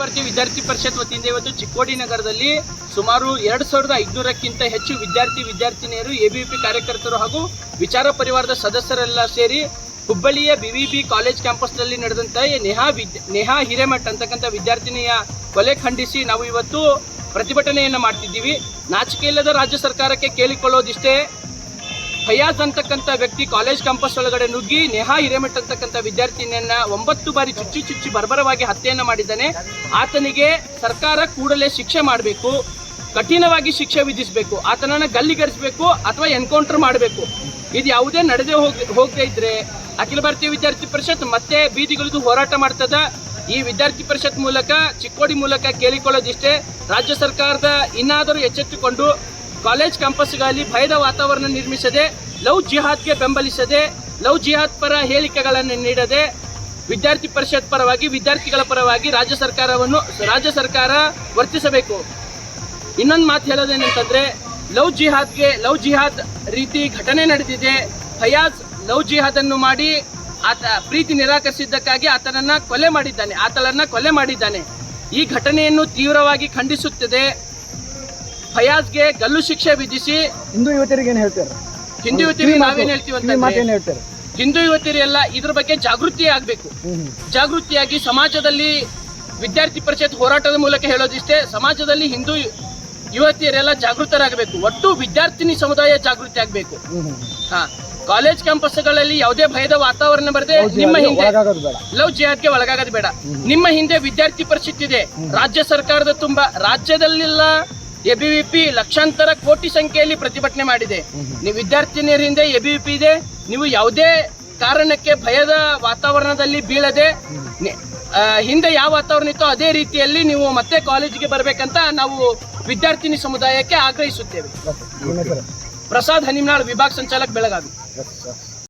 ಭಾರತೀಯ ವಿದ್ಯಾರ್ಥಿ ಪರಿಷತ್ ವತಿಯಿಂದ ಇವತ್ತು ಚಿಕ್ಕೋಡಿ ನಗರದಲ್ಲಿ ಸುಮಾರು ಎರಡು ಸಾವಿರದ ಐದುನೂರಕ್ಕಿಂತ ಹೆಚ್ಚು ವಿದ್ಯಾರ್ಥಿ ವಿದ್ಯಾರ್ಥಿನಿಯರು ಎಬಿಪಿ ಕಾರ್ಯಕರ್ತರು ಹಾಗೂ ವಿಚಾರ ಪರಿವಾರದ ಸದಸ್ಯರೆಲ್ಲ ಸೇರಿ ಹುಬ್ಬಳ್ಳಿಯ ಬಿವಿಬಿ ಕಾಲೇಜ್ ಕ್ಯಾಂಪಸ್ನಲ್ಲಿ ನಡೆದಂತ ನಡೆದಂತಹ ನೇಹಾ ನೇಹಾ ನೆಹಾ ಹಿರೇಮಠ್ ಅಂತಕ್ಕಂಥ ವಿದ್ಯಾರ್ಥಿನಿಯ ಕೊಲೆ ಖಂಡಿಸಿ ನಾವು ಇವತ್ತು ಪ್ರತಿಭಟನೆಯನ್ನ ಮಾಡ್ತಿದ್ದೀವಿ. ನಾಚಿಕೆ ಇಲ್ಲದ ರಾಜ್ಯ ಸರ್ಕಾರಕ್ಕೆ ಕೇಳಿಕೊಳ್ಳೋದಿಷ್ಟೇ ಫಯಾಜ್ ಅಂತಕ್ಕಂಥ ವ್ಯಕ್ತಿ ಕಾಲೇಜ್ ಕ್ಯಾಂಪಸ್ ಒಳಗಡೆ ನುಗ್ಗಿ ನೇಹಾ ಹಿರೇಮಠ್ ಅಂತಕ್ಕಂಥ ವಿದ್ಯಾರ್ಥಿನಿಯನ್ನ ಒಂಬತ್ತು ಬಾರಿ ಚುಚ್ಚಿ ಚುಚ್ಚಿ ಬರ್ಬರವಾಗಿ ಹತ್ಯೆಯನ್ನು ಮಾಡಿದ್ದಾನೆ. ಆತನಿಗೆ ಸರ್ಕಾರ ಕೂಡಲೇ ಶಿಕ್ಷೆ ಮಾಡಬೇಕು, ಕಠಿಣವಾಗಿ ಶಿಕ್ಷೆ ವಿಧಿಸಬೇಕು, ಆತನನ್ನ ಗಲ್ಲಿಗರಿಸಬೇಕು ಅಥವಾ ಎನ್ಕೌಂಟರ್ ಮಾಡಬೇಕು. ಇದು ಯಾವುದೇ ನಡೆದೇ ಹೋಗ್, ಹೋಗದೇ ಇದ್ರೆ ಅಖಿಲ ಭಾರತೀಯ ವಿದ್ಯಾರ್ಥಿ ಪರಿಷತ್ ಮತ್ತೆ ಬೀದಿಗಳಿದು ಹೋರಾಟ ಮಾಡ್ತದ. ಈ ವಿದ್ಯಾರ್ಥಿ ಪರಿಷತ್ ಮೂಲಕ, ಚಿಕ್ಕೋಡಿ ಮೂಲಕ ಕೇಳಿಕೊಳ್ಳೋದಿಷ್ಟೇ. ರಾಜ್ಯ ಸರ್ಕಾರದ ಇನ್ನಾದರೂ ಎಚ್ಚೆತ್ತುಕೊಂಡು ಕಾಲೇಜ್ ಕ್ಯಾಂಪಸ್ಗಳಲ್ಲಿ ಭಯದ ವಾತಾವರಣ ನಿರ್ಮಿಸದೆ, ಲವ್ ಜಿಹಾದ್ಗೆ ಬೆಂಬಲಿಸದೆ, ಲವ್ ಜಿಹಾದ್ ಪರ ಹೇಳಿಕೆಗಳನ್ನು ನೀಡದೆ, ವಿದ್ಯಾರ್ಥಿ ಪರಿಷತ್ ಪರವಾಗಿ, ವಿದ್ಯಾರ್ಥಿಗಳ ಪರವಾಗಿ ರಾಜ್ಯ ಸರ್ಕಾರವನ್ನು, ರಾಜ್ಯ ಸರ್ಕಾರ ವರ್ತಿಸಬೇಕು. ಇನ್ನೊಂದು ಮಾತು ಹೇಳೋದೇನಂತಂದ್ರೆ, ಲವ್ ಜಿಹಾದ್ಗೆ, ಲವ್ ಜಿಹಾದ್ ರೀತಿ ಘಟನೆ ನಡೆದಿದೆ. ಫಯಾಜ್ ಲವ್ ಜಿಹಾದ್ ಅನ್ನು ಮಾಡಿ ಆತ ಪ್ರೀತಿ ನಿರಾಕರಿಸಿದ್ದಕ್ಕಾಗಿ ಆತನನ್ನ ಕೊಲೆ ಮಾಡಿದ್ದಾನೆ ಆತನನ್ನ ಕೊಲೆ ಮಾಡಿದ್ದಾನೆ. ಈ ಘಟನೆಯನ್ನು ತೀವ್ರವಾಗಿ ಖಂಡಿಸುತ್ತದೆ. ಫಯಾಜ್ಗೆ ಗಲ್ಲು ಶಿಕ್ಷೆ ವಿಧಿಸಿ ಹಿಂದೂ ಯುವತಿಯರಿಗೆ ಏನು ಹೇಳ್ತಾರೆ? ಹಿಂದೂ ಯುವತಿಯರಿಗೆ ನಾವೇನ್ ಹೇಳ್ತೀವಿ ಅಂತ ಹೇಳ್ತಾರೆ? ಹಿಂದೂ ಯುವತಿಯರೆಲ್ಲ ಇದ್ರ ಬಗ್ಗೆ ಜಾಗೃತಿ ಆಗ್ಬೇಕು. ಜಾಗೃತಿಯಾಗಿ ಸಮಾಜದಲ್ಲಿ ವಿದ್ಯಾರ್ಥಿ ಪರಿಷತ್ ಹೋರಾಟದ ಮೂಲಕ ಹೇಳೋದಿಷ್ಟೇ ಸಮಾಜದಲ್ಲಿ ಹಿಂದೂ ಯುವತಿಯರೆಲ್ಲ ಜಾಗೃತರಾಗಬೇಕು. ಒಟ್ಟು ವಿದ್ಯಾರ್ಥಿನಿ ಸಮುದಾಯ ಜಾಗೃತಿ ಆಗಬೇಕು. ಹಾ ಕಾಲೇಜ್ ಕ್ಯಾಂಪಸ್ಗಳಲ್ಲಿ ಯಾವುದೇ ಭಯದ ವಾತಾವರಣ ಬರದೆ ನಿಮ್ಮ ಹಿಂದೆ ಲವ್ ಜಿಹಾದ್ಗೆ ಒಳಗಾಗೋದು ಬೇಡ. ನಿಮ್ಮ ಹಿಂದೆ ವಿದ್ಯಾರ್ಥಿ ಪರಿಷತ್ ಇದೆ. ರಾಜ್ಯ ಸರ್ಕಾರದ ತುಂಬಾ ರಾಜ್ಯದಲ್ಲೆಲ್ಲ ಎಬಿವಿಪಿ ಲಕ್ಷಾಂತರ ಕೋಟಿ ಸಂಖ್ಯೆಯಲ್ಲಿ ಪ್ರತಿಭಟನೆ ಮಾಡಿದೆ. ನೀವು ವಿದ್ಯಾರ್ಥಿನಿಯರಿಂದ ಎಬಿವಿಪಿ ಇದೆ. ನೀವು ಯಾವುದೇ ಕಾರಣಕ್ಕೆ ಭಯದ ವಾತಾವರಣದಲ್ಲಿ ಬೀಳದೆ ಹಿಂದೆ ಯಾವ ವಾತಾವರಣ ಇತ್ತೋ ಅದೇ ರೀತಿಯಲ್ಲಿ ನೀವು ಮತ್ತೆ ಕಾಲೇಜಿಗೆ ಬರಬೇಕಂತ ನಾವು ವಿದ್ಯಾರ್ಥಿನಿ ಸಮುದಾಯಕ್ಕೆ ಆಗ್ರಹಿಸುತ್ತೇವೆ. ಪ್ರಸಾದ್ ಹನಿಮ್ನಾಳ್ ವಿಭಾಗ ಸಂಚಾಲಕ್ ಬೆಳಗಾವಿ.